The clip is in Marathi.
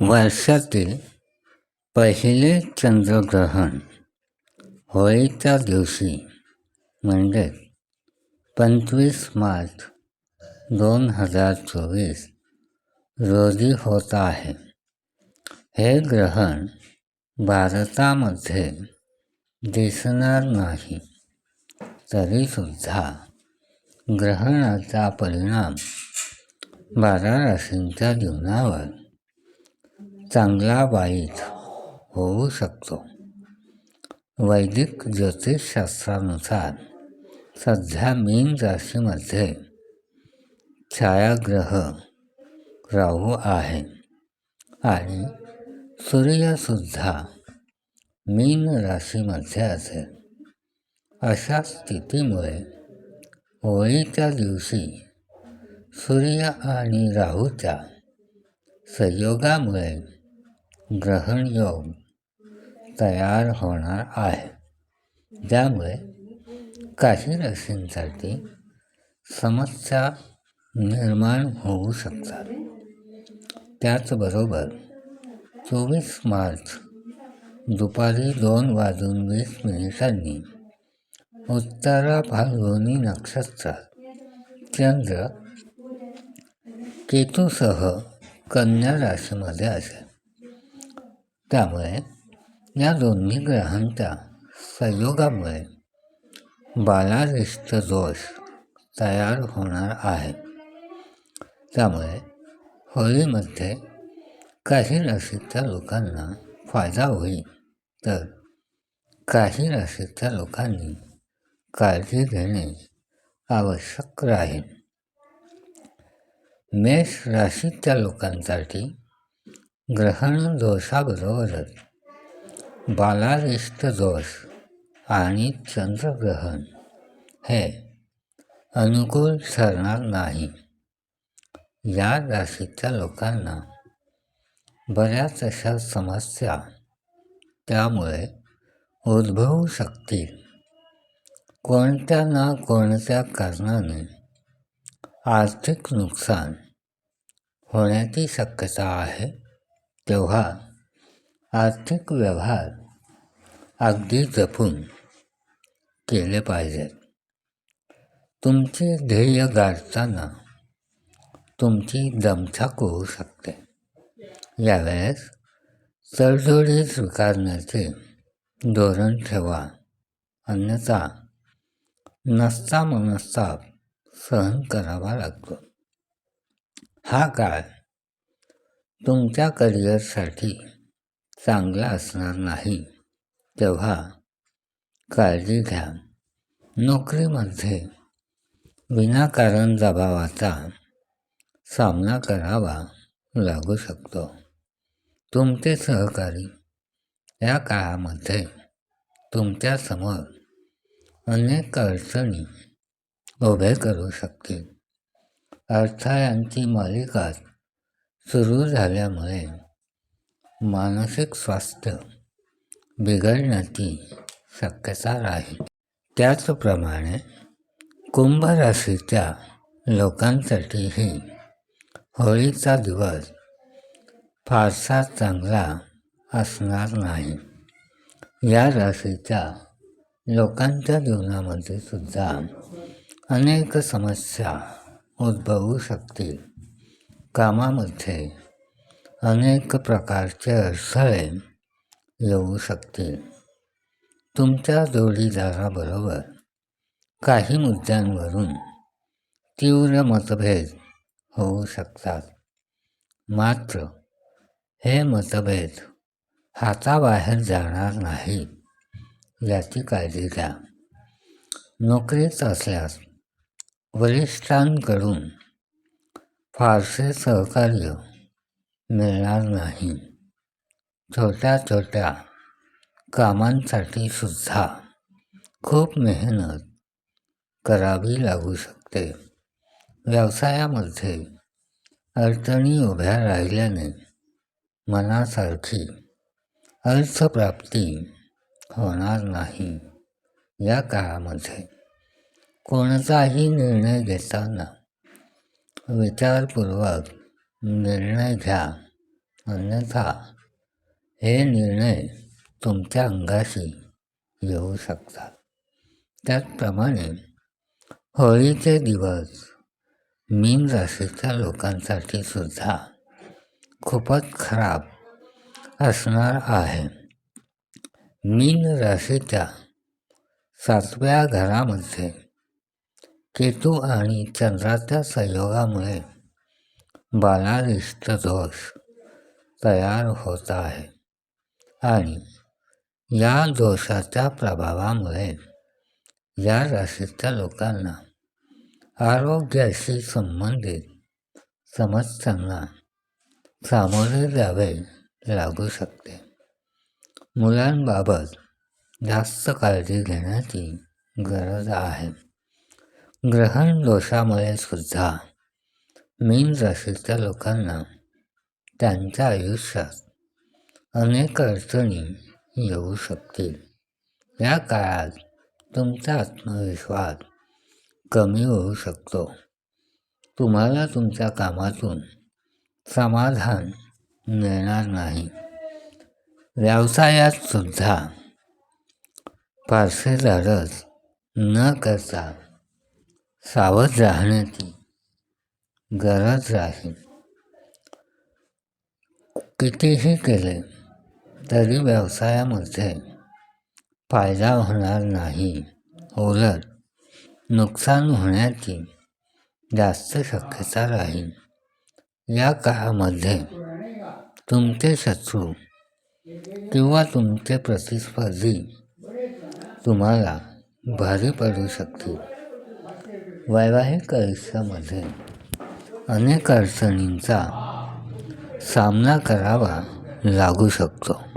वर्षातील पहिले चंद्रग्रहण होळीच्या दिवशी म्हणजेच पंचवीस मार्च दोन हजार चोवीस रोजी होत आहे. हे ग्रहण भारतामध्ये दिसणार नाही तरीसुद्धा ग्रहणाचा परिणाम बारा राशींच्या जीवनावर चांगला वाईट होऊ शकतो. वैदिक ज्योतिषशास्त्रानुसार सध्या मीन राशीमध्ये छायाग्रह राहू आहे आणि सूर्यसुद्धा मीन राशीमध्ये असेल. अशा स्थितीमुळे होळीच्या दिवशी सूर्य आणि राहूच्या संयोगामुळे ग्रहण योग तयार होणार आहे. ज्यामुळे काही राशींसाठी समस्या निर्माण होऊ शकतात. त्याचबरोबर चोवीस मार्च दुपारी दोन वाजून वीस मिनिटांनी उत्तरा फाल्गुनी नक्षत्रात चंद्र केतूसह कन्या राशीमध्ये असेल. त्यामुळे या दोन्ही ग्रहांच्या संयोगामुळे बालारिष्ट दोष तयार होणार आहे त्यामुळे होळीमध्ये काही राशीच्या लोकांना फायदा होईल. तर काही राशीच्या लोकांनी काळजी घेणे आवश्यक राहील. मेष राशीच्या लोकांसाठी ग्रहण दोषाबरोबरच बालारिष्ट दोष आणि चंद्रग्रहण। हे अनुकूल ठरणार नाही। या राशीच्या लोकांना बऱ्याच अशा समस्या त्यामुळे उद्भवू शकतील। कोणत्या ना कोणत्या कारणाने आर्थिक नुकसान होण्याची शक्यता आहे? तेव्हा आर्थिक व्यवहार अगदी जपून केले पाहिजेत. तुमचे ध्येय गाठताना तुमची दमछाक होऊ शकते. यावेळेस तडजोडी स्वीकारण्याचे धोरण ठेवा. अन्यथा नसता मनस्ताप सहन करावा लागतो. हा काळ तुमच्या करिअरसाठी चांगला असणार नाही. तेव्हा काळजी घ्या. नोकरीमध्ये विनाकारण दबावाचा सामना करावा लागू शकतो. तुमचे सहकारी या काळामध्ये तुमच्यासमोर अनेक अडचणी उभे करू शकतील. अडथळ्यांची मालिका सुरू झाल्यामुळे मानसिक स्वास्थ्य बिघडण्याची शक्यता राहील. त्याचप्रमाणे कुंभ राशीच्या लोकांसाठीही होळीचा दिवस फारसा चांगला असणार नाही. या राशीच्या लोकांच्या जीवनामध्ये सुद्धा अनेक समस्या उद्भवू शकतील. कामामध्ये अनेक प्रकारचे अडथळे येऊ शकतील तुमच्या जोडीदाराबरोबर काही मुद्द्यांवरून तीव्र मतभेद होऊ शकतात. मात्र हे मतभेद हाताबाहेर जाणार नाहीत याची काळजी घ्या. नोकरीत असल्यास वरिष्ठांकडून फारसे सहकार्य मिळणार नाही. छोट्या छोट्या कामांसाठी सुद्धा खूप मेहनत करावी लागू शकते. व्यवसायामध्ये अडचणी उभ्या राहिल्याने मनासारखी अर्थप्राप्ती होणार नाही. या काळामध्ये कोणताही निर्णय घेताना विचारपूर्वक निर्णय घ्या. अन्यथा हे निर्णय तुमच्या अंगाशी येऊ शकतात. त्याचप्रमाणे होळीचे दिवस मीन राशीच्या लोकांसाठी सुद्धा खूपच खराब असणार आहे. मीन राशीच्या सातव्या घरामध्ये केतू आणि चंद्राच्या संयोगामुळे बालारिष्ट दोष तयार होत आहे. आणि या दोषाच्या प्रभावामुळे या राशीच्या लोकांना आरोग्याशी संबंधित समस्यांना सामोरे जावे लागू शकते. मुलांबाबत जास्त काळजी घेण्याची गरज आहे. ग्रहण दोषामुळे सुद्धा मीन राशीच्या लोकांना त्यांच्या आयुष्यात अनेक अडचणी येऊ शकतील. या काळात तुमचा आत्मविश्वास कमी होऊ शकतो. तुम्हाला तुमच्या कामातून समाधान मिळणार नाही. व्यवसायात सुद्धा फारसे धाडस न करता सावध राहण्याची गरज राहील कितीही केले तरी व्यवसायामध्ये फायदा होणार नाही. उलट नुकसान होण्याची जास्त शक्यता राहील. या काळामध्ये तुमचे शत्रू किंवा तुमचे प्रतिस्पर्धी तुम्हाला भारी पडू शकतील. वैवाहिक आयुष्यामध्ये अनेक अडचणींचा सामना करावा लागू शकतो.